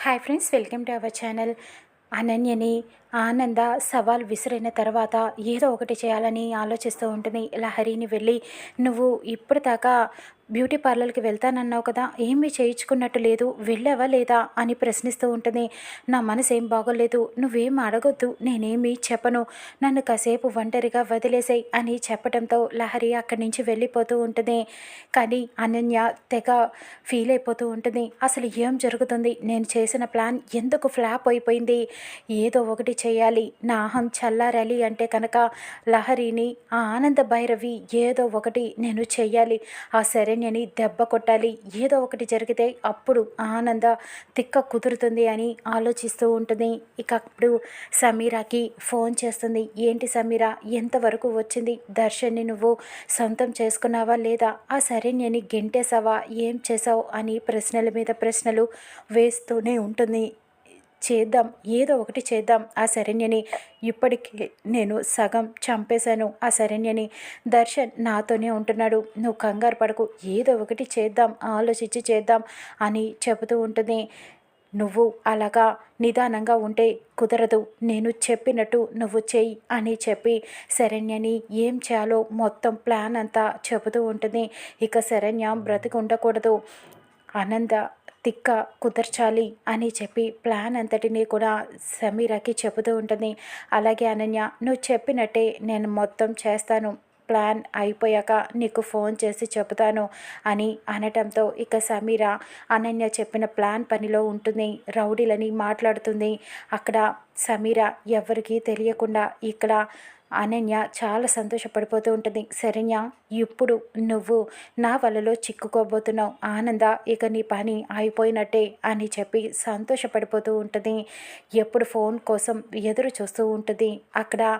hi friends welcome to our channel అనన్యని ఆనంద సవాల్ విసిరిన తర్వాత ఏదో ఒకటి చేయాలని ఆలోచిస్తూ ఉంటుంది. లహరిని వెళ్ళి నువ్వు ఇప్పటిదాకా బ్యూటీ పార్లర్కి వెళ్తానన్నావు కదా ఏమీ చేయించుకున్నట్టు లేదు వెళ్ళావా లేదా? అని ప్రశ్నిస్తూ ఉంటుంది. నా మనసు ఏం బాగోలేదు నువ్వేం అడగొద్దు నేనేమీ చెప్పను నన్ను కాసేపు ఒంటరిగా వదిలేసాయి అని చెప్పడంతో లహరి అక్కడి నుంచి వెళ్ళిపోతూ ఉంటుంది. కానీ అనన్య తెగ ఫీల్ అయిపోతూ ఉంటుంది. అసలు ఏం జరుగుతుంది? నేను చేసిన ప్లాన్ ఎందుకు ఫ్లాప్ అయిపోయింది? ఏదో ఒకటి చేయాలి. నా అహం చల్లారాలి అంటే కనుక లహరిని ఆ ఆనంద భైరవి ఏదో ఒకటి నేను చేయాలి. ఆ శరణ్యని దెబ్బ కొట్టాలి. ఏదో ఒకటి జరిగితే అప్పుడు ఆనంద తిక్క కుదురుతుంది అని ఆలోచిస్తూ ఉంటుంది. ఇక అప్పుడు సమీరాకి ఫోన్ చేస్తుంది. ఏంటి సమీరా ఎంతవరకు వచ్చింది? దర్శన్ని నువ్వు సొంతం చేసుకున్నావా లేదా? ఆ శరణ్యని గెంటేసావా ఏం చేసావు అని ప్రశ్నల మీద ప్రశ్నలు వేస్తూనే ఉంటుంది. చేద్దాం ఏదో ఒకటి చేద్దాం. ఆ శరణ్యని ఇప్పటికే నేను సగం చంపేశాను. ఆ శరణ్యని దర్శన్ నాతోనే ఉంటున్నాడు. నువ్వు కంగారు పడకు. ఏదో ఒకటి చేద్దాం ఆలోచించి చేద్దాం అని చెబుతూ ఉంటుంది. నువ్వు అలాగా నిదానంగా ఉంటే కుదరదు. నేను చెప్పినట్టు నువ్వు చెయ్యి అని చెప్పి శరణ్యని ఏం చేయాలో మొత్తం ప్లాన్ అంతా చెబుతూ ఉంటుంది. ఇక శరణ్య బ్రతికి ఉండకూడదు ఆనంద తిక్క కుదర్చాలి అని చెప్పి ప్లాన్ అంతటినీ కూడా సమీరాకి చెబుతూ ఉంటుంది. అలాగే అనన్య నువ్వు చెప్పినట్టే నేను మొత్తం చేస్తాను. ప్లాన్ అయిపోయాక నీకు ఫోన్ చేసి చెబుతాను అని అనటంతో ఇక సమీర అనన్య చెప్పిన ప్లాన్ పనిలో ఉంటుంది. రౌడీలని మాట్లాడుతుంది. అక్కడ సమీర ఎవరికీ తెలియకుండా ఇక్కడ అనన్య చాలా సంతోషపడిపోతూ ఉంటుంది. శరణ్య ఇప్పుడు నువ్వు నా వలలో చిక్కుకోబోతున్నావు. ఆనంద ఇక నీ పని అయిపోయినట్టే అని చెప్పి సంతోషపడిపోతూ ఉంటుంది. ఎప్పుడు ఫోన్ కోసం ఎదురు చూస్తూ ఉంటుంది. అక్కడ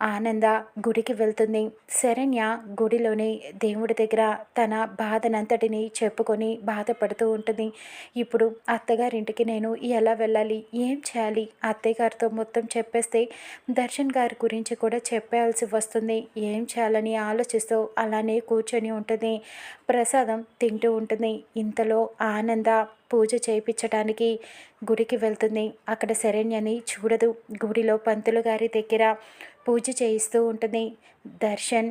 ఆనంద గుడికి వెళ్తుంది. శరణ్య గుడిలోని దేవుడి దగ్గర తన బాధనంతటిని చెప్పుకొని బాధపడుతూ ఉంటుంది. ఇప్పుడు అత్తగారింటికి నేను ఎలా వెళ్ళాలి? ఏం చేయాలి? అత్తయ్య గారితో మొత్తం చెప్పేస్తే దర్శన్ గారి గురించి కూడా చెప్పాల్సి వస్తుంది. ఏం చేయాలని ఆలోచిస్తూ అలానే కూర్చొని ఉంటుంది. ప్రసాదం తింటూ ఉంటుంది. ఇంతలో ఆనంద పూజ చేయించడానికి గుడికి వెళ్తుంది. అక్కడ శరణ్యని చూడదు. గుడిలో పంతులు గారి దగ్గర పూజ చేయిస్తూ ఉంటుంది. దర్శన్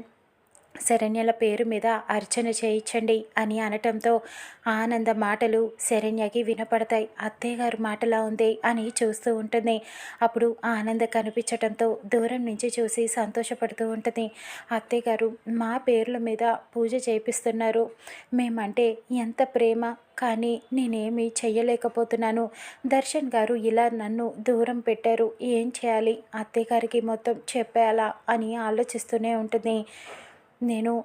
శరణ్యల పేరు మీద అర్చన చేయించండి అని అనటంతో ఆనంద మాటలు శరణ్యకి వినపడతాయి. అత్తయ్య గారు మాటలా ఉంది అని చూస్తూ ఉంటుంది. అప్పుడు ఆనంద కనిపించటంతో దూరం నుంచి చూసి సంతోషపడుతూ ఉంటుంది. అత్తయ్య గారు మా పేర్ల మీద పూజ చేపిస్తున్నారు. మేమంటే ఎంత ప్రేమ కానీ నేనేమి చెయ్యలేకపోతున్నాను. దర్శన్ గారు ఇలా నన్ను దూరం పెట్టారు. ఏం చేయాలి? అత్తయ్య గారికి మొత్తం చెప్పేయాలా? అని ఆలోచిస్తూనే ఉంటుంది. నేను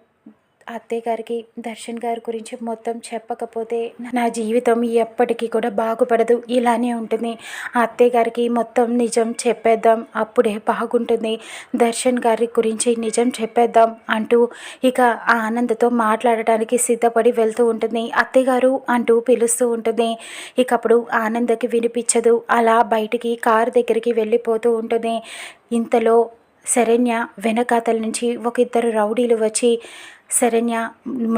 అత్తయ్య గారికి దర్శన్ గారి గురించి మొత్తం చెప్పకపోతే నా జీవితం ఎప్పటికీ కూడా బాగుపడదు. ఇలానే ఉంటుంది. అత్తయ్య గారికి మొత్తం నిజం చెప్పేద్దాం. అప్పుడే బాగుంటుంది. దర్శన్ గారి గురించి నిజం చెప్పేద్దాం అంటూ ఇక ఆనందతో మాట్లాడటానికి సిద్ధపడి వెళ్తూ ఉంటుంది. అత్తయ్య గారు అంటూ పిలుస్తూ ఉంటుంది. ఇక అప్పుడు ఆనందకి వినిపించదు. అలా బయటికి కారు దగ్గరికి వెళ్ళిపోతూ ఉంటుంది. ఇంతలో శరణ్య వెనకాతల నుంచి ఒక ఇద్దరు రౌడీలు వచ్చి శరణ్య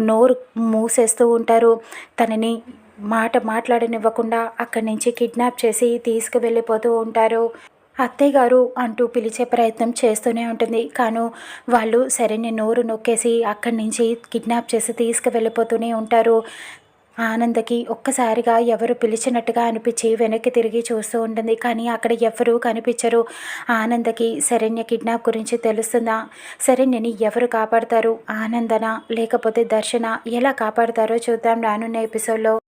నోరు మూసేస్తూ ఉంటారు. తనని మాట మాట్లాడనివ్వకుండా అక్కడి నుంచి కిడ్నాప్ చేసి తీసుకువెళ్ళిపోతూ ఉంటారు. అత్తయ్య గారు అంటూ పిలిచే ప్రయత్నం చేస్తూనే ఉంటుంది. కాను వాళ్ళు శరణ్య నోరు నొక్కేసి అక్కడి నుంచి కిడ్నాప్ చేసి తీసుకువెళ్ళిపోతూనే ఉంటారు. ఆనందకి ఒక్కసారిగా ఎవరు పిలిచినట్టుగా అనిపించి వెనక్కి తిరిగి చూస్తూ ఉంటుంది. కానీ అక్కడ ఎవరూ కనిపించరు. ఆనందకి శరణ్య కిడ్నాప్ గురించి తెలుస్తుందా? శరణ్యని ఎవరు కాపాడతారు? ఆనందన? లేకపోతే దర్శన? ఎలా కాపాడతారో చూద్దాం రానున్న ఎపిసోడ్లో.